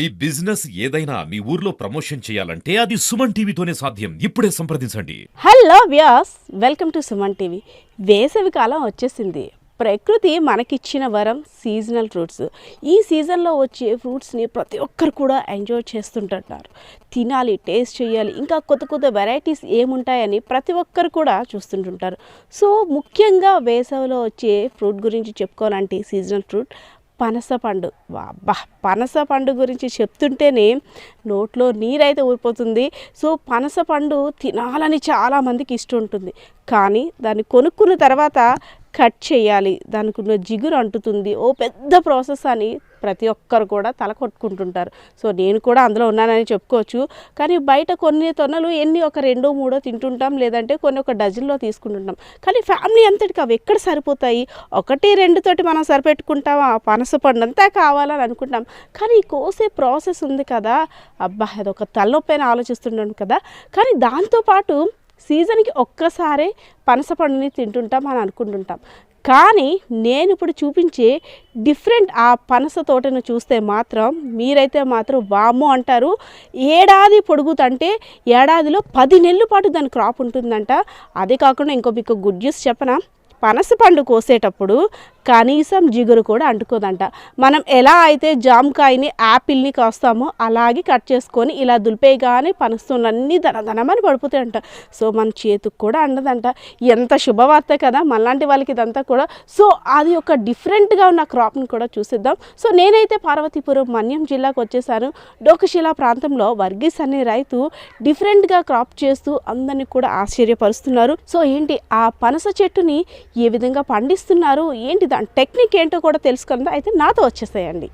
ఈ బిజినెస్ ఏదైనా మీ ఊర్లో ప్రమోషన్ చేయాలంటే అది సుమన్ టీవీతోనే సాధ్యం. ఇప్పుడే సంప్రదించండి. Hello Vyas welcome to Suman TV. వేసవి కాలం వచ్చేసింది. ప్రకృతి మనకిచ్చిన వరం సీజనల్ ఫ్రూట్స్ ఈ సీజన్లో వచ్చే ఫ్రూట్స్ని ప్రతి ఒక్కరు కూడా ఎంజాయ్ చేస్తుంటున్నారు. తినాలి టేస్ట్ చేయాలి ఇంకా కొత్త కొత్త వెరైటీస్ ఏముంటాయని ప్రతి ఒక్కరు కూడా చూస్తుంటుంటారు. సో ముఖ్యంగా వేసవిలో వచ్చే ఫ్రూట్ గురించి చెప్పుకోవాలంటే సీజనల్ ఫ్రూట్ పనస పండు. అబ్బా పనస పండు గురించి చెప్తుంటేనే నోట్లో నీరైతే ఊరిపోతుంది. సో పనస పండు తినాలని చాలామందికి ఇష్టం ఉంటుంది. కానీ దాన్ని కొనుక్కున్న తర్వాత కట్ చేయాలి. దానికి ఉన్న జిగురు అంటుతుంది. ఓ పెద్ద ప్రాసెస్ అని ప్రతి ఒక్కరు కూడా తల కొట్టుకుంటుంటారు. సో నేను కూడా అందులో ఉన్నానని చెప్పుకోవచ్చు. కానీ బయట కొన్ని తొన్నలు ఎన్ని ఒక రెండో మూడో తింటుంటాం. లేదంటే కొన్ని ఒక డజన్లో తీసుకుంటుంటాం. కానీ ఫ్యామిలీ అంతటికి అవి ఎక్కడ సరిపోతాయి? ఒకటి రెండుతోటి మనం సరిపెట్టుకుంటాం ఆ పనస పండు అంతా కావాలని అనుకుంటాం. కానీ కోసే ప్రాసెస్ ఉంది కదా. అబ్బా అదొక తలనొప్పైన ఆలోచిస్తుంటాం కదా. కానీ దాంతోపాటు సీజన్కి ఒక్కసారే పనస పండుని తింటుంటాం అని అనుకుంటుంటాం. కానీ నేను ఇప్పుడు చూపించే డిఫరెంట్ ఆ పనస తోటను చూస్తే మాత్రం మీరైతే మాత్రం వాము అంటారు. ఏడాది పొడుగుతంటే ఏడాదిలో పది నెలల పాటు దాని క్రాప్ ఉంటుందంట. అదే కాకుండా ఇంకో మీకు గుడ్ న్యూస్ చెప్పనా? పనస పండు కోసేటప్పుడు కనీసం జిగురు కూడా అంటుకోదంట. మనం ఎలా అయితే జామకాయని యాపిల్ని కాస్తామో అలాగే కట్ చేసుకొని ఇలా దులిపేయగానే పనస్తున్నన్ని ధనధనమని పడిపోతాయంట. సో మన చేతికి కూడా అండదంట. ఎంత శుభవార్త కదా మనలాంటి వాళ్ళకి ఇదంతా కూడా. సో అది ఒక డిఫరెంట్గా ఉన్న క్రాప్ని కూడా చూసిద్దాం. సో నేనైతే పార్వతీపురం మన్యం జిల్లాకు వచ్చేసాను. డోకశిలా ప్రాంతంలో వర్గీస్ అనే రైతు డిఫరెంట్గా క్రాప్ చేస్తూ అందరినీ కూడా ఆశ్చర్యపరుస్తున్నారు. సో ఏంటి ఆ పనస చెట్టుని ఏ విధంగా పండిస్తున్నారు ఏంటి దాని టెక్నిక్ ఏంటో కూడా తెలుసుకుందా. అయితే నాతో వచ్చేసాయండి.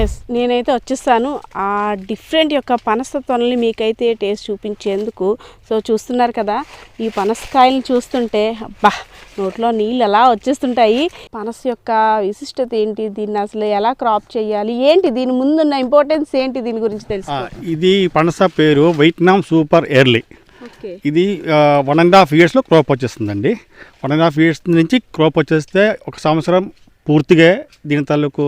ఎస్ నేనైతే వచ్చేస్తాను ఆ డిఫరెంట్ యొక్క పనస తొనల్ని మీకైతే టేస్ట్ చూపించేందుకు. సో చూస్తున్నారు కదా ఈ పనసకాయలను చూస్తుంటే అబ్బా నోట్లో నీళ్ళు ఎలా వచ్చేస్తుంటాయి? పనస యొక్క విశిష్టత ఏంటి? దీన్ని అసలు ఎలా క్రాప్ చేయాలి? ఏంటి దీని ముందున్న ఇంపార్టెన్స్ ఏంటి దీని గురించి తెలుసు ఇది పనస పేరు వైట్నామ్ సూపర్ ఎర్లీ. ఇది వన్ అండ్ హాఫ్ ఇయర్స్లో క్రాప్ వచ్చేస్తుందండి. వన్ అండ్ హాఫ్ ఇయర్స్ నుంచి క్రాప్ వచ్చేస్తే ఒక సంవత్సరం పూర్తిగా దీని తాలూకు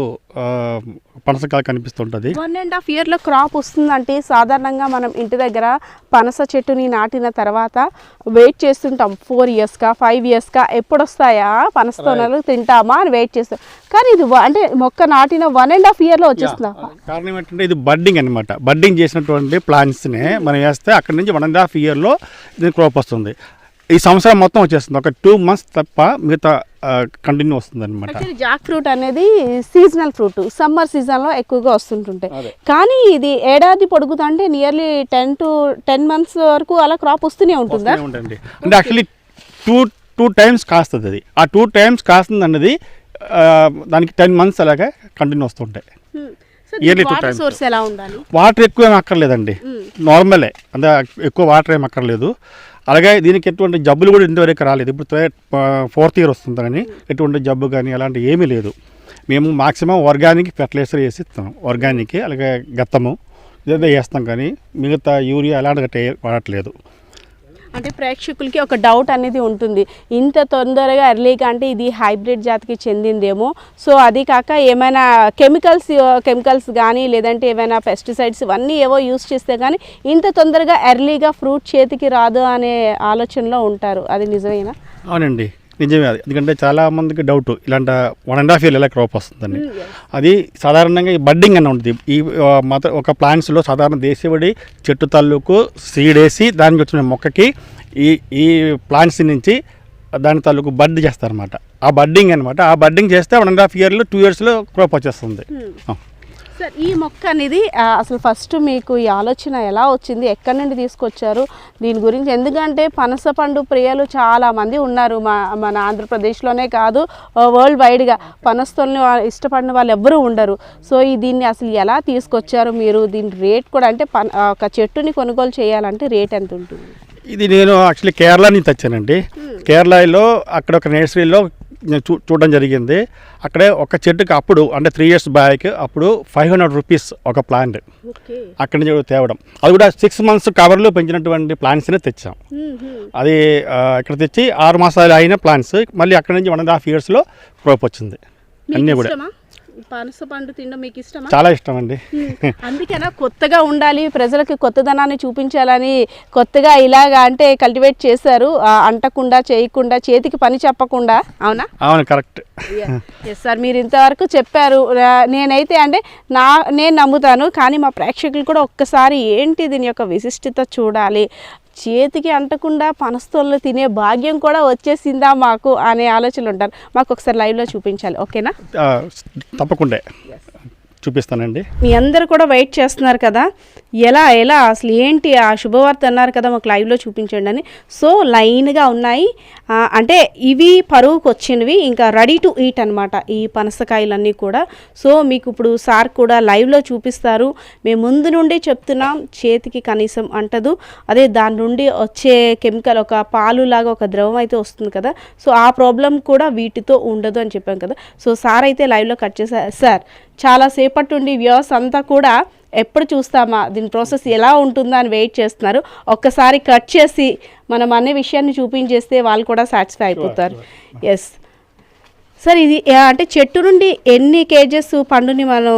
పనసకాయ కనిపిస్తుంటుంది. వన్ అండ్ హాఫ్ ఇయర్లో క్రాప్ వస్తుందంటే సాధారణంగా మనం ఇంటి దగ్గర పనస చెట్టుని నాటిన తర్వాత వెయిట్ చేస్తుంటాం. ఫోర్ ఇయర్స్కా ఫైవ్ ఇయర్స్కా ఎప్పుడు వస్తాయా పనస తొనలు తింటామా అని వెయిట్ చేస్తాం. కానీ ఇది అంటే మొక్క నాటిన వన్ అండ్ హాఫ్ ఇయర్లో వచ్చేస్తుందా? కారణం ఏంటంటే ఇది బడ్డింగ్ అనమాట బడ్డింగ్ చేసినటువంటి ప్లాంట్స్ని మనం వేస్తే అక్కడి నుంచి వన్ అండ్ హాఫ్ ఇయర్లో దీని క్రాప్ వస్తుంది. ఈ సంవత్సరం మొత్తం వచ్చేస్తుంది. ఒక టూ మంత్స్ తప్ప మిగతా కంటిన్యూ వస్తుంది అనమాట జాక్ ఫ్రూట్ అనేది సీజనల్ ఫ్రూట్. సమ్మర్ సీజన్లో ఎక్కువగా వస్తుంటుంటాయి. కానీ ఇది ఏడాది పొడుగుతా అంటే nearly ten to ten months వరకు అలా క్రాప్ వస్తూనే ఉంటుందా? అంటే యాక్చువల్లీ టూ టూ టైమ్స్ కాస్తుంది అది. ఆ టూ టైమ్స్ కాస్తుంది అన్నది దానికి టెన్ మంత్స్ అలాగే కంటిన్యూ వస్తుంటాయి. సోర్స్ ఎలా ఉండాలి? వాటర్ ఎక్కువ ఏమి అక్కర్లేదండి నార్మలే అంటే ఎక్కువ వాటర్ ఏమి అక్కర్లేదు. అలాగే దీనికి ఎటువంటి జబ్బులు కూడా ఇంతవరకు రాలేదు. ఇప్పుడు ఫోర్త్ ఇయర్ వస్తుంది కానీ ఎటువంటి జబ్బు కానీ అలాంటి ఏమీ లేదు. మేము మాక్సిమం ఆర్గానిక్ ఫెర్టిలైజర్ వేసి ఇస్తాం. ఆర్గానిక్ అలాగే గత్తము ఇదే వేస్తాం కానీ మిగతా యూరియా అలాంటి గట్రా వాడట్లేదు. అంటే ప్రేక్షకులకి ఒక డౌట్ అనేది ఉంటుంది. ఇంత తొందరగా ఎర్లీగా అంటే ఇది హైబ్రిడ్ జాతికి చెందిందేమో. సో అది కాక ఏమైనా కెమికల్స్ కెమికల్స్ కానీ లేదంటే ఏమైనా పెస్టిసైడ్స్ ఇవన్నీ ఏవో యూస్ చేస్తే కానీ ఇంత తొందరగా ఎర్లీగా ఫ్రూట్ చేతికి రాదు అనే ఆలోచనలో ఉంటారు. అది నిజమేనా? అవునండి. నిజమే అది. ఎందుకంటే చాలా మందికి డౌట్ ఇలాంటి వన్ అండ్ హాఫ్ ఇయర్ ఎలా క్రాప్ వస్తుందని అది సాధారణంగా ఈ బడ్డింగ్ అని ఉంటుంది. ఈ ఆ, మత ఒక ప్లాంట్స్లో సాధారణ దేశీయబడి చెట్టు తాలూకు సీడ్ వేసి దానికి వచ్చిన మొక్కకి ఈ ఈ ప్లాంట్స్ నుంచి దాని తాలూకు బడ్ చేస్తారనమాట ఆ బడ్డింగ్ అనమాట ఆ బడ్డింగ్ చేస్తే వన్ అండ్ హాఫ్ ఇయర్లో టూ ఇయర్స్లో క్రాప్ వచ్చేస్తుంది. ఆ. సార్ ఈ మొక్క అనేది అసలు ఫస్ట్ మీకు ఈ ఆలోచన ఎలా వచ్చింది? ఎక్కడి నుండి తీసుకొచ్చారు? దీని గురించి ఎందుకంటే పనస పండు ప్రియులు చాలా మంది ఉన్నారు మా మన ఆంధ్రప్రదేశ్లోనే కాదు వరల్డ్ వైడ్గా పనస్తోల్ని ఇష్టపడిన వాళ్ళు ఎవ్వరూ ఉండరు. సో ఈ దీన్ని అసలు ఎలా తీసుకొచ్చారు మీరు? దీని రేట్ కూడా అంటే ఒక చెట్టుని కొనుగోలు చేయాలంటే రేట్ ఎంత ఉంటుంది ఇది నేను యాక్చువల్లీ కేరళ నుంచి తెచ్చానండి కేరళలో అక్కడ ఒక నర్సరీలో చూ చూడడం జరిగింది. అక్కడే ఒక చెట్టుకి అప్పుడు అంటే త్రీ ఇయర్స్ బ్యాక్ అప్పుడు ఫైవ్ హండ్రెడ్ రూపీస్ ఒక ప్లాంట్ అక్కడి నుంచి తేవడం. అది కూడా సిక్స్ మంత్స్ కవర్లో పెంచినటువంటి ప్లాంట్స్నే తెచ్చాం. అది ఇక్కడ తెచ్చి ఆరు మాసాలు అయిన ప్లాంట్స్ మళ్ళీ అక్కడి నుంచి వన్ అండ్ హాఫ్ ఇయర్స్లో క్రోప్ వచ్చింది. అన్నీ కూడా. పనస పండు తినడం మీకు ఇష్టమా? చాలా ఇష్టం అండి అందుకేనా? కొత్తగా ఉండాలి ప్రజలకు కొత్తదనాన్ని చూపించాలని కొత్తగా ఇలాగా అంటే కల్టివేట్ చేశారు. అంటకుండా చేయకుండా చేతికి పని చెప్పకుండా. అవునా? అవును కరెక్ట్. ఎస్ సార్ మీరు ఇంతవరకు చెప్పారు. నేనైతే అంటే నా నేను నమ్ముతాను. కానీ మా ప్రేక్షకులు కూడా ఒక్కసారి ఏంటి దీని యొక్క విశిష్టత చూడాలి? చేతికి అంటకుండా పనస్తోళ్ళు తినే భాగ్యం కూడా వచ్చేసిందా మాకు అనే ఆలోచనలు ఉంటారు మాకు ఒకసారి లైవ్లో చూపించాలి. ఓకేనా? తప్పకుండా. చూపిస్తానండి. మీ అందరు కూడా వెయిట్ చేస్తున్నారు కదా. ఎలా ఎలా అసలు ఏంటి ఆ శుభవార్త అన్నారు కదా మాకు లైవ్లో చూపించండి అని. సో లైన్గా ఉన్నాయి. అంటే ఇవి పరువుకు వచ్చినవి ఇంకా రెడీ టు ఈట్ అనమాట ఈ పనసకాయలన్నీ కూడా. సో మీకు ఇప్పుడు సార్ కూడా లైవ్లో చూపిస్తారు. మేము ముందు నుండి చెప్తున్నాం చేతికి కనీసం అంటదు. అదే దాని నుండి వచ్చే కెమికల్ ఒక పాలు లాగా ఒక ద్రవం అయితే వస్తుంది కదా. సో ఆ ప్రాబ్లం కూడా వీటితో ఉండదు అని చెప్పాం కదా. సో సార్ అయితే లైవ్లో కట్ చేశారు సార్ చాలా సేపటి నుండి వ్యూస్ అంతా కూడా ఎప్పుడు చూస్తామా? దీని ప్రాసెస్ ఎలా ఉంటుందా అని వెయిట్ చేస్తున్నారు. ఒక్కసారి కట్ చేసి మనం అనే విషయాన్ని చూపించేస్తే వాళ్ళు కూడా సాటిస్ఫై అయిపోతారు. ఎస్ సార్ ఇది అంటే చెట్టు నుండి ఎన్ని కేజెస్ పండుని మనం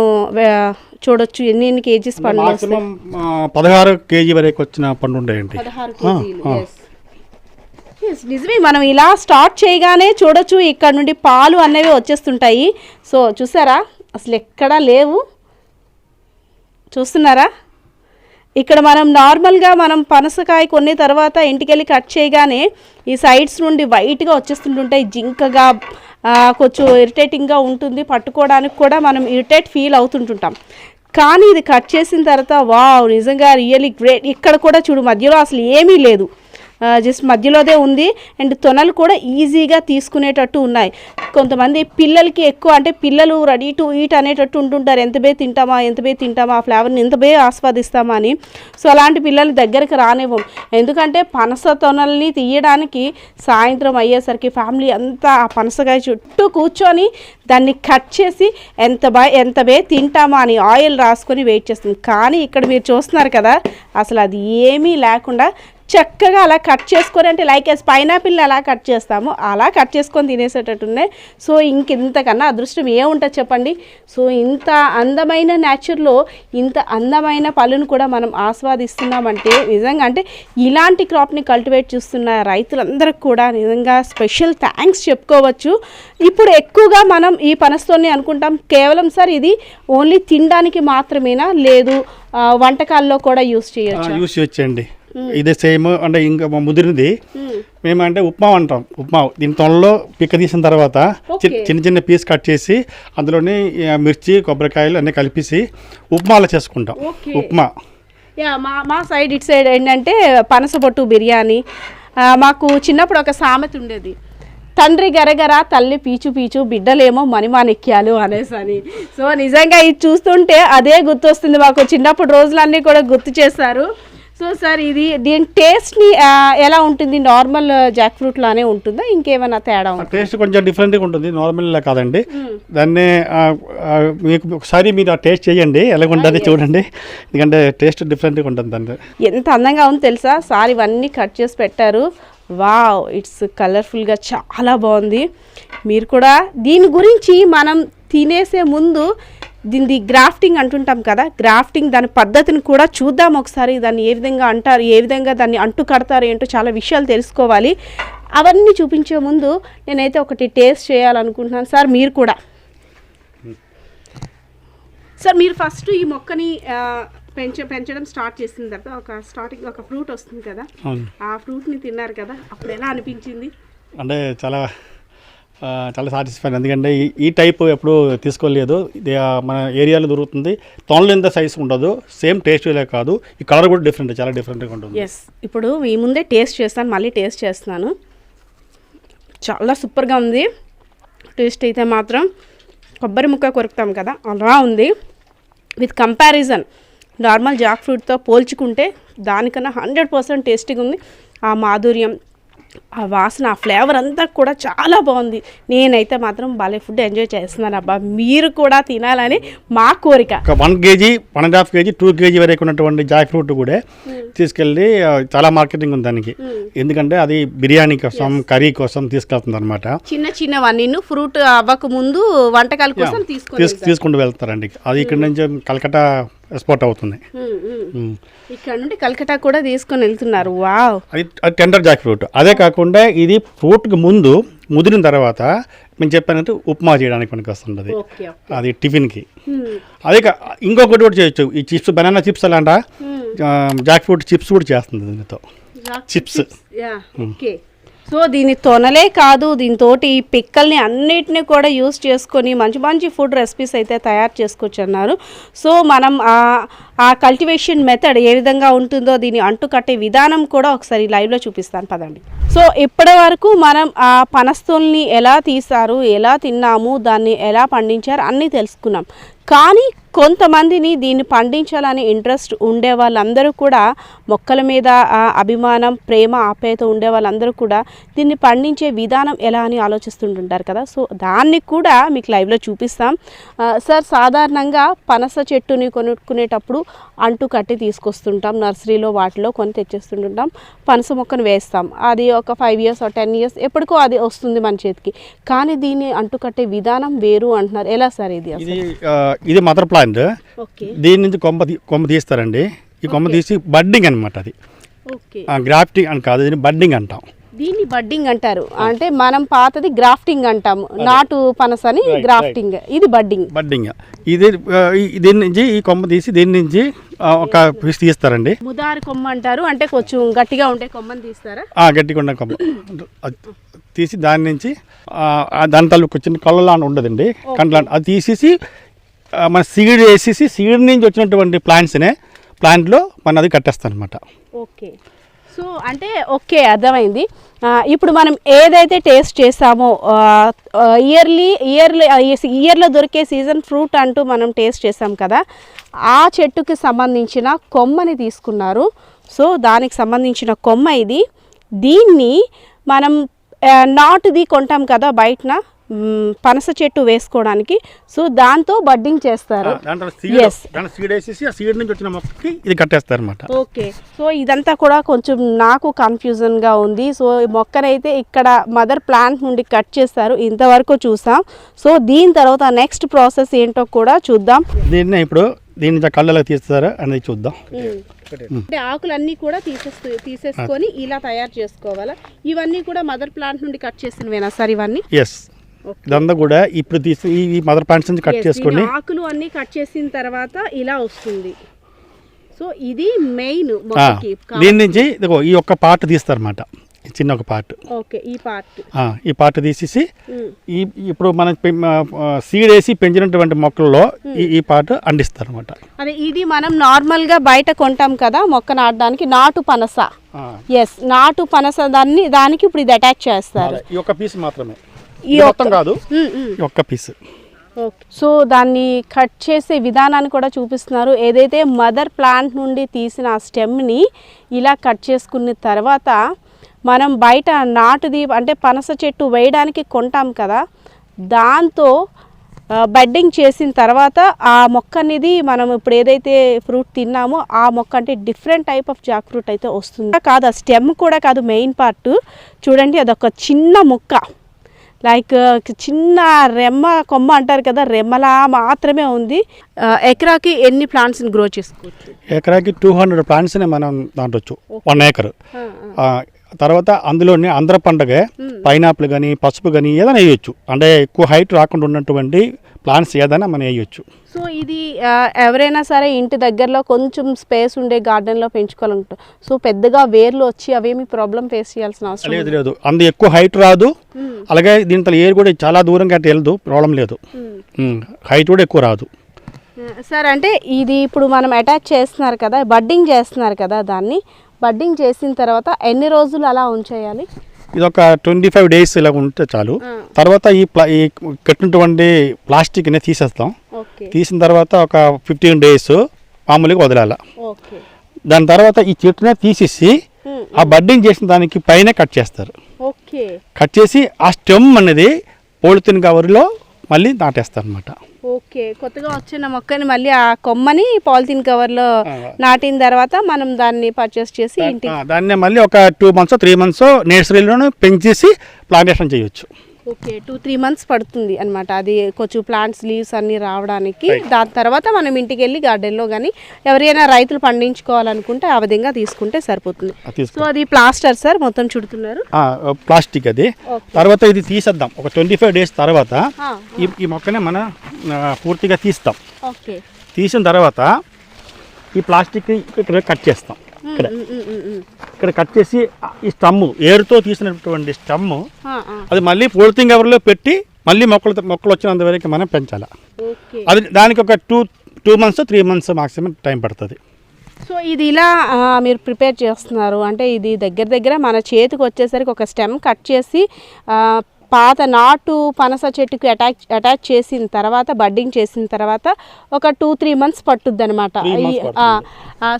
చూడొచ్చు? ఎన్ని ఎన్ని కేజీస్ పండు పదహారు కేజీ వరకు వచ్చిన పండు ఉండేయండి నిజమే. మనం ఇలా స్టార్ట్ చేయగానే చూడొచ్చు ఇక్కడ నుండి పాలు అనేవి వచ్చేస్తుంటాయి. సో చూసారా? అసలు ఎక్కడా లేవు. చూస్తున్నారా? ఇక్కడ మనం నార్మల్గా మనం పనసకాయ కొన్ని తర్వాత ఇంటికెళ్ళి కట్ చేయగానే ఈ సైడ్స్ నుండి వైట్గా వచ్చేస్తుంటుంటాయి. జింకగా కొంచెం ఇరిటేటింగ్గా ఉంటుంది. పట్టుకోవడానికి కూడా మనం ఇరిటేట్ ఫీల్ అవుతుంటుంటాం. కానీ ఇది కట్ చేసిన తర్వాత వావ్ నిజంగా రియలీ గ్రేట్. ఇక్కడ కూడా చూడు మధ్యలో అసలు ఏమీ లేదు. జస్ట్ మధ్యలోదే ఉంది. అండ్ తొనలు కూడా ఈజీగా తీసుకునేటట్టు ఉన్నాయి. కొంతమంది పిల్లలకి ఎక్కువ అంటే పిల్లలు రెడీ టు ఈట్ అనేటట్టు ఉంటుంటారు. ఎంత బే తింటామా ఎంత బే తింటామా ఆ ఫ్లేవర్ని ఎంత బే ఆస్వాదిస్తామా అని. సో అలాంటి పిల్లలు దగ్గరికి రానివ్వం. ఎందుకంటే పనస తొనల్ని తీయడానికి సాయంత్రం అయ్యేసరికి ఫ్యామిలీ అంతా ఆ పనసకాయ చుట్టూ కూర్చొని దాన్ని కట్ చేసి ఎంత బా ఎంత బే తింటామా అని ఆయిల్ రాసుకొని వెయిట్ చేస్తుంది. కానీ ఇక్కడ మీరు చూస్తున్నారు కదా అసలు అది ఏమీ లేకుండా చక్కగా అలా కట్ చేసుకొని అంటే లైక్ ఎస్ పైనాపిల్ ఎలా కట్ చేస్తామో. అలా కట్ చేసుకొని తినేసేటట్టున్నాయి. సో ఇంకెంతకన్నా అదృష్టం ఏముంటుంది చెప్పండి? సో ఇంత అందమైన న్యాచురల్లో ఇంత అందమైన పళ్ళును కూడా మనం ఆస్వాదిస్తున్నామంటే నిజంగా అంటే ఇలాంటి క్రాప్ని కల్టివేట్ చేస్తున్న రైతులందరికీ కూడా నిజంగా స్పెషల్ థ్యాంక్స్ చెప్పుకోవచ్చు. ఇప్పుడు ఎక్కువగా మనం ఈ పనస్తోనే అనుకుంటాం. కేవలం సార్ ఇది ఓన్లీ తినడానికి మాత్రమేనా? లేదు వంటకాల్లో కూడా యూస్ చేయొచ్చు? యూస్ చేయొచ్చండి. ఇదే సేమ్ అంటే ఇంకా ముదిరినది. మేము. అంటే ఉప్మా అంటాం ఉప్మా దీని తొనలో పిక్క తీసిన తర్వాత. చిన్న చిన్న పీస్ కట్ చేసి అందులోని మిర్చి కొబ్బరికాయలు అన్నీ కలిపేసి ఉప్మాలో చేసుకుంటాం. ఉప్మా. యా మా మా సైడ్ ఇటు సైడ్ ఏంటంటే పనసపొట్టు బిర్యానీ. మాకు చిన్నప్పుడు ఒక సామెత ఉండేది. తండ్రి గరగర తల్లి పీచు పీచు బిడ్డలేమో మణిమాణిక్యాలు అనేసి అని సో నిజంగా ఇది చూస్తుంటే అదే గుర్తొస్తుంది మాకు. చిన్నప్పుడు రోజులన్నీ కూడా గుర్తు చేస్తారు సో సార్ ఇది దీని టేస్ట్ని ఎలా ఉంటుంది? నార్మల్ జాక్ ఫ్రూట్ లానే ఉంటుందా? ఇంకేమైనా తేడా టేస్ట్ కొంచెం డిఫరెంట్గా ఉంటుంది. నార్మల్ కాదండి. దాన్ని మీకు ఒకసారి మీరు ఆ టేస్ట్ చేయండి. ఎలా ఉంటుంది చూడండి. ఎందుకంటే టేస్ట్ డిఫరెంట్గా ఉంటుంది దాన్ని ఎంత అందంగా ఉంది తెలుసా? సార్ ఇవన్నీ కట్ చేసి పెట్టారు. వావ్ ఇట్స్ కలర్ఫుల్గా చాలా బాగుంది. మీరు కూడా దీని గురించి మనం తినేసే ముందు దీన్ని గ్రాఫ్టింగ్ అంటుంటాం కదా గ్రాఫ్టింగ్ దాని పద్ధతిని కూడా చూద్దాం ఒకసారి దాన్ని ఏ విధంగా అంటారు ఏ విధంగా దాన్ని అంటు కడతారు ఏంటో చాలా విషయాలు తెలుసుకోవాలి. అవన్నీ చూపించే ముందు నేనైతే ఒకటి టేస్ట్ చేయాలనుకుంటున్నాను. సార్ మీరు కూడా. సార్ మీరు ఫస్ట్ ఈ మొక్కని పెంచ పెంచడం స్టార్ట్ చేసిన తర్వాత ఒక స్టార్టింగ్ ఒక ఫ్రూట్ వస్తుంది కదా ఆ ఫ్రూట్ని తిన్నారు కదా అప్పుడు ఎలా అనిపించింది? అంటే చాలా చాలా సాటిస్ఫైడ్ ఎందుకంటే ఈ టైప్ ఎప్పుడు తీసుకోలేదు. ఇది మన ఏరియాలో దొరుకుతుంది. తొనలు ఎంత సైజ్ ఉండదు. సేమ్ టేస్ట్ కాదు. ఈ కలర్ కూడా డిఫరెంట్ చాలా డిఫరెంట్గా ఉంటుంది. ఎస్ ఇప్పుడు మీ ముందే టేస్ట్ చేస్తాను మళ్ళీ టేస్ట్ చేస్తున్నాను. చాలా సూపర్గా ఉంది. టేస్ట్ అయితే మాత్రం కొబ్బరి ముక్క కొరుకుతాం కదా అలా ఉంది. విత్ కంపారిజన్ నార్మల్ జాక్ ఫ్రూట్తో పోల్చుకుంటే దానికన్నా హండ్రెడ్ పర్సెంట్ టేస్టీగా ఉంది. ఆ మాధుర్యం ఆ వాసన ఆ ఫ్లేవర్ అంతా కూడా చాలా బాగుంది. నేనైతే మాత్రం భలే ఫుడ్ ఎంజాయ్ చేస్తున్నాను అబ్బా. మీరు కూడా తినాలని మా కోరిక. One KG one and half KG two KG వరకు ఉన్నటువంటి జాక్ ఫ్రూట్ కూడా తీసుకెళ్ళి చాలా మార్కెటింగ్ ఉంది దానికి. ఎందుకంటే అది బిర్యానీ కోసం కర్రీ కోసం తీసుకెళ్తుంది అనమాట చిన్న చిన్నవన్నీ ఫ్రూట్ అవ్వక ముందు వంటకాల కోసం తీసుకుంటూ వెళ్తారండి. అది ఇక్కడ నుంచి కలకట్టా ఎక్స్పోర్ట్ అవుతుంది. ఇక్కడ నుండి కలకటా కూడా తీసుకొని వెళ్తున్నారు. వావ్. అది టెండర్ జాక్ ఫ్రూట్. అదే కాకుండా ఇది ఫ్రూట్కి ముందు ముదిరిన తర్వాత మేము చెప్పానంటే ఉప్మా చేయడానికి పనికి వస్తుంది ఓకే. అది టిఫిన్కి. అదే కా ఇంకొకటి కూడా చేయొచ్చు. ఈ చిప్స్ బనానా చిప్స్ అలాంట? జాక్ ఫ్రూట్ చిప్స్ కూడా చేస్తుంది దీనితో చిప్స్. సో దీని తొనలే కాదు దీంతో ఈ పిక్కల్ని అన్నిటిని కూడా యూస్ చేసుకొని మంచి మంచి ఫుడ్ రెసిపీస్ అయితే తయారు చేసుకోవచ్చు అన్నారు సో మనం ఆ- ఆ కల్టివేషన్ మెథడ్ ఏ విధంగా ఉంటుందో దీన్ని అంటు కట్టే విధానం కూడా ఒకసారి లైవ్లో చూపిస్తాను. పదండి. సో ఇప్పటి వరకు మనం ఆ పనస్తుల్ని ఎలా తీసారు ఎలా తిన్నాము దాన్ని ఎలా పండించారు అన్నీ తెలుసుకున్నాం. కానీ కొంతమందిని దీన్ని పండించాలని ఇంట్రెస్ట్ ఉండే వాళ్ళందరూ కూడా మొక్కల మీద అభిమానం ప్రేమ ఆప్యాయత ఉండే వాళ్ళందరూ కూడా దీన్ని పండించే విధానం ఎలా అని ఆలోచిస్తుంటుంటారు కదా. సో దాన్ని కూడా మీకు లైవ్లో చూపిస్తాం. సార్ సాధారణంగా పనస చెట్టుని కొనుక్కునేటప్పుడు అంటు కట్టి తీసుకొస్తుంటాం. నర్సరీలో వాటిలో కొని తెచ్చేస్తుంటుంటాం. పనస మొక్కను వేస్తాం. అది ఒక ఫైవ్ ఇయర్స్ టెన్ ఇయర్స్ ఎప్పటికో అది వస్తుంది మన చేతికి. కానీ దీన్ని అంటు కట్టే విధానం వేరు అంటున్నారు. ఎలా సార్ ఇది అసలు? ఇది ఇది మదర్ ప్లాంట్. ఓకే. దీని నుంచి కొమ్మ కొమ్మ తీస్తారండి. ఈ కొమ్మ తీసి బడ్డింగ్ అనమాట అది. గ్రాఫ్టింగ్ అని కాదు దీన్ని బడ్డింగ్ అంటాం. దీన్ని బడ్డింగ్ అంటారు. అంటే మనం పాతది గ్రాఫ్టింగ్ అంటాము. నాటు పనస అని గ్రాఫ్టింగ్. ఇది బడ్డింగ్. బడ్డింగ్. ఇది దీని నుంచి ఈ కొమ్మ తీసి దీని నుంచి ఒక పీస్ తీస్తారండి. ముదారి కొమ్మ అంటారు. అంటే కొంచెం గట్టిగా ఉంటే కొమ్మని తీస్తారా? గట్టిగా ఉన్న కొమ్మ. తీసి దాని నుంచి దాని తాలూకు చిన్న కళ్ళలా ఉండదండి. కండ్లా అది తీసేసి మన సీడ్ వేసేసి సీడ్ నుంచి వచ్చినటువంటి ప్లాంట్స్నే ప్లాంట్లో మన అది కట్టేస్తాం అనమాట ఓకే. సో అంటే ఓకే అర్థమైంది. ఇప్పుడు మనం ఏదైతే టేస్ట్ చేసామో ఇయర్లీ ఇయర్లీ ఇయర్లో దొరికే సీజన్ ఫ్రూట్ అంటూ మనం టేస్ట్ చేసాం కదా ఆ చెట్టుకి సంబంధించిన కొమ్మని తీసుకున్నారు. సో దానికి సంబంధించిన కొమ్మ ఇది. దీన్ని మనం నాటుది కొంటాం కదా బయటన పనస చెట్టు వేసుకోవడానికి. సో దాంతో బడ్డింగ్ చేస్తారు. ఇది కట్టేస్తారు అనమాట ఓకే. సో ఇదంతా కూడా కొంచెం నాకు కన్ఫ్యూజన్గా ఉంది. సో మొక్కనైతే ఇక్కడ మదర్ ప్లాంట్ నుండి కట్ చేస్తారు. ఇంతవరకు చూసాం. సో దీని తర్వాత నెక్స్ట్ ప్రాసెస్ ఏంటో కూడా చూద్దాం. దీన్ని ఇప్పుడు దీని నుంచి కళ్ళలో తీస్తారు అనేది చూద్దాం. అంటే ఆకులన్నీ కూడా తీసేస్తూ తీసేసుకొని ఇలా తయారు చేసుకోవాలా? ఇవన్నీ కూడా మదర్ ప్లాంట్ నుండి కట్ చేసినవేనా సార్ ఇవన్నీ? ఎస్ ఇదంతా కూడా ఇప్పుడు తీసి ఈ- మదర్ ప్లాంట్స్ నుంచి కట్ చేసుకొని దీని ఆకులు అన్నీ కట్ చేసిన తర్వాత ఇలా వస్తుంది. సో ఇది మెయిన్ దీని నుంచి ఈ ఒక్క పార్ట్ తీస్తారన్నమాట. చిన్న ఒక పార్ట్. ఓకే ఈ పార్ట్. ఈ పార్ట్ తీసేసి ఈ ఇప్పుడు మనం సీడ్ వేసి పెంచినటువంటి మొక్కల్లో ఈ పార్ట్ అండిస్తారు అదే ఇది మనం నార్మల్గా బయట కొంటాం కదా మొక్క నాటడానికి నాటు పనస. ఎస్ నాటు పనస దాన్ని దానికి ఇప్పుడు ఇది అటాచ్ చేస్తారు. ఈ ఒక్క పీస్ మాత్రమే. ఈ మొత్తం కాదు. ఒక్క పీస్ సో దాన్ని కట్ చేసే విధానాన్ని కూడా చూపిస్తున్నారు. ఏదైతే మదర్ ప్లాంట్ నుండి తీసిన ఆ స్టెమ్ని ఇలా కట్ చేసుకున్న తర్వాత మనం బయట నాటుది అంటే పనస చెట్టు వేయడానికి కొంటాం కదా దాంతో బెడ్డింగ్ చేసిన తర్వాత ఆ మొక్క అనేది మనం ఇప్పుడు ఏదైతే ఫ్రూట్ తిన్నామో ఆ మొక్క అంటే different type of jack fruit అయితే వస్తుంది. కాదు ఆ స్టెమ్ కూడా కాదు మెయిన్ పార్ట్. చూడండి అదొక చిన్న మొక్క. లైక్ చిన్న రెమ్మ కొమ్మ అంటారు కదా రెమ్మలా మాత్రమే ఉంది. ఎకరాకి ఎన్ని ప్లాంట్స్ని గ్రో చేసుకోవచ్చు? ఎకరాకి టూ హండ్రెడ్ ప్లాంట్స్నే మనం దాంట్లో వన్ ఏకర్. తర్వాత అందులోని ఆంధ్ర పండగ పైనాపిల్ కానీ పసుపు కానీ ఏదైనా వేయొచ్చు. అంటే ఎక్కువ హైట్ రాకుండా ఉన్నటువంటి ప్లాంట్స్ ఏదైనా మనం వేయొచ్చు. సో ఇది ఎవరైనా సరే ఇంటి దగ్గరలో కొంచెం స్పేస్ ఉండే గార్డెన్లో పెంచుకోవాలంటారు సో పెద్దగా వేర్లు వచ్చి అవేమి ప్రాబ్లం ఫేస్ చేయాల్సిన అవసరం లేదు లేదు. అందు ఎక్కువ హైట్ రాదు. అలాగే దీంట్లో ఎయిర్ కూడా చాలా దూరం గట్టి వెళ్ళదు. ప్రాబ్లం లేదు. హైట్ కూడా ఎక్కువ రాదు. సార్ అంటే ఇది ఇప్పుడు మనం అటాచ్ చేస్తున్నారు కదా బడ్డింగ్ చేస్తున్నారు కదా దాన్ని బడ్డింగ్ చేసిన తర్వాత ఎన్ని రోజులు అలా ఉంచేయాలి? ఇది ఒక ట్వంటీ ఫైవ్ డేస్ ఇలా ఉంటే చాలు. తర్వాత ఈ ప్లా ఈ కట్టినటువంటి ప్లాస్టిక్ని తీసేస్తాం. తీసిన తర్వాత ఒక ఫిఫ్టీన్ డేస్ మామూలుగా వదిలాల. దాని తర్వాత ఈ చెట్టునే తీసేసి. ఆ బడ్డింగ్ చేసిన దానికి పైన కట్ చేస్తారు. కట్ చేసి ఆ స్టెమ్ అనేది పోలిథిన్ కవర్లో మళ్ళీ నాటేస్తారు అనమాట ఓకే కొత్తగా వచ్చిన మొక్కని మళ్ళీ ఆ కొమ్మని పాలిథిన్ కవర్లో. నాటిన తర్వాత మనం దాన్ని పర్చేస్ చేసి దాన్నే మళ్ళీ ఒక టూ మంత్స్ త్రీ మంత్స్ నర్సరీలోనే పెంచేసి ప్లాంటేషన్ చేయొచ్చు ఓకే టూ త్రీ మంత్స్ పడుతుంది అనమాట అది కొంచెం ప్లాంట్స్ లీవ్స్ అన్ని రావడానికి. దాని తర్వాత మనం ఇంటికి వెళ్ళి గార్డెన్లో కానీ ఎవరైనా రైతులు పండించుకోవాలనుకుంటే ఆ విధంగా తీసుకుంటే సరిపోతుంది. సో అది ప్లాస్టర్ సార్ మొత్తం చుడుతున్నారు. ప్లాస్టిక్ అది. తర్వాత ఇది తీసేద్దాం. ఒక ట్వంటీ ఫైవ్ డేస్ తర్వాత ఈ మొక్కనే మన పూర్తిగా తీస్తాం. ఓకే తీసిన తర్వాత ఈ ప్లాస్టిక్ ఇక్కడ కట్ చేస్తాం. ఇక్కడ. ఇక్కడ కట్ చేసి ఈ స్టమ్ము ఏరుతో తీసినటువంటి ఆ, అది మళ్ళీ పోలిథిన్ కవర్లో పెట్టి మళ్ళీ మొక్కలు మొక్కలు వచ్చినంత వరకు మనం పెంచాలి. అది దానికి ఒక two two months three months maximum time పడుతుంది. సో ఇది ఇలా మీరు ప్రిపేర్ చేస్తున్నారు. అంటే ఇది దగ్గర దగ్గర మన చేతికి వచ్చేసరికి ఒక స్టెమ్ కట్ చేసి పాత నాటు పనస చెట్టుకి అటాచ్ అటాచ్ చేసిన తర్వాత బడ్డింగ్ చేసిన తర్వాత ఒక టూ త్రీ మంత్స్ పట్టుద్ది. అనమాట.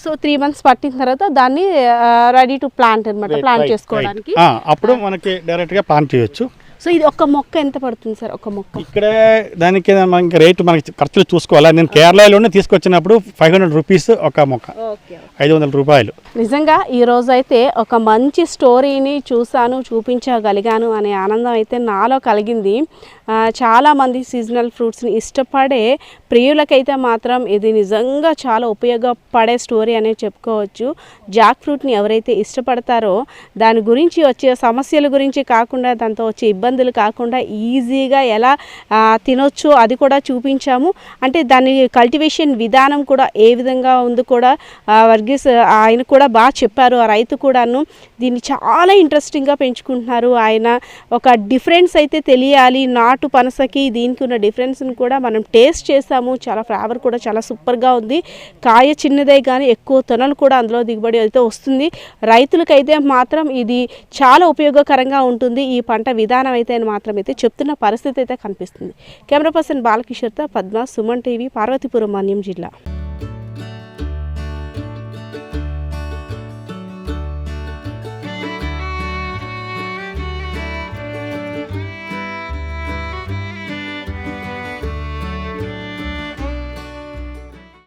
సో త్రీ మంత్స్ పట్టిన తర్వాత దాన్ని రెడీ టు ప్లాంట్ అనమాట ప్లాంట్ చేసుకోవడానికి. అప్పుడు మనకి డైరెక్ట్గా ప్లాంట్ చేయొచ్చు. సో ఇది ఒక్క మొక్క ఎంత పడుతుంది సార్? ఒక మొక్క. ఇక్కడ దానికి రేటు మనకి ఖర్చులు చూసుకోవాలి. నేను కేరళలోనే తీసుకొచ్చినప్పుడు ఫైవ్ హండ్రెడ్ రూపీస్ ఒక మొక్క. ఐదు వందల రూపాయలు. నిజంగా ఈ రోజు అయితే ఒక మంచి స్టోరీని చూశాను చూపించగలిగాను అనే ఆనందం అయితే నాలో కలిగింది. చాలామంది సీజనల్ ఫ్రూట్స్ని ఇష్టపడే ప్రియులకైతే మాత్రం ఇది నిజంగా చాలా ఉపయోగపడే స్టోరీ అనేది చెప్పుకోవచ్చు. జాక్ ఫ్రూట్ని ఎవరైతే ఇష్టపడతారో దాని గురించి వచ్చే సమస్యల గురించి కాకుండా దాంతో వచ్చే ఇబ్బందులు కాకుండా ఈజీగా ఎలా తినొచ్చు అది కూడా చూపించాము. అంటే దాని కల్టివేషన్ విధానం కూడా ఏ విధంగా ఉంది కూడా వర్గీస్ ఆయన కూడా బాగా చెప్పారు. ఆ రైతు కూడాను దీన్ని చాలా ఇంట్రెస్టింగ్గా పెంచుకుంటున్నారు. ఆయన ఒక డిఫరెన్స్ అయితే తెలియాలి. నాటు పనసకి దీనికి ఉన్న డిఫరెన్స్ని కూడా మనం టేస్ట్ చేసాము. చాలా ఫ్లేవర్ కూడా చాలా సూపర్గా ఉంది. కాయ చిన్నదే కానీ ఎక్కువ తొనలు కూడా అందులో దిగుబడి అయితే వస్తుంది. రైతులకైతే మాత్రం ఇది చాలా ఉపయోగకరంగా ఉంటుంది ఈ పంట విధానం అయితే అని మాత్రం అయితే చెప్తున్న పరిస్థితి అయితే కనిపిస్తుంది. కెమెరా పర్సన్ బాలకిషోర్తో పద్మ సుమన్ టీవీ పార్వతీపురం మాన్యం జిల్లా.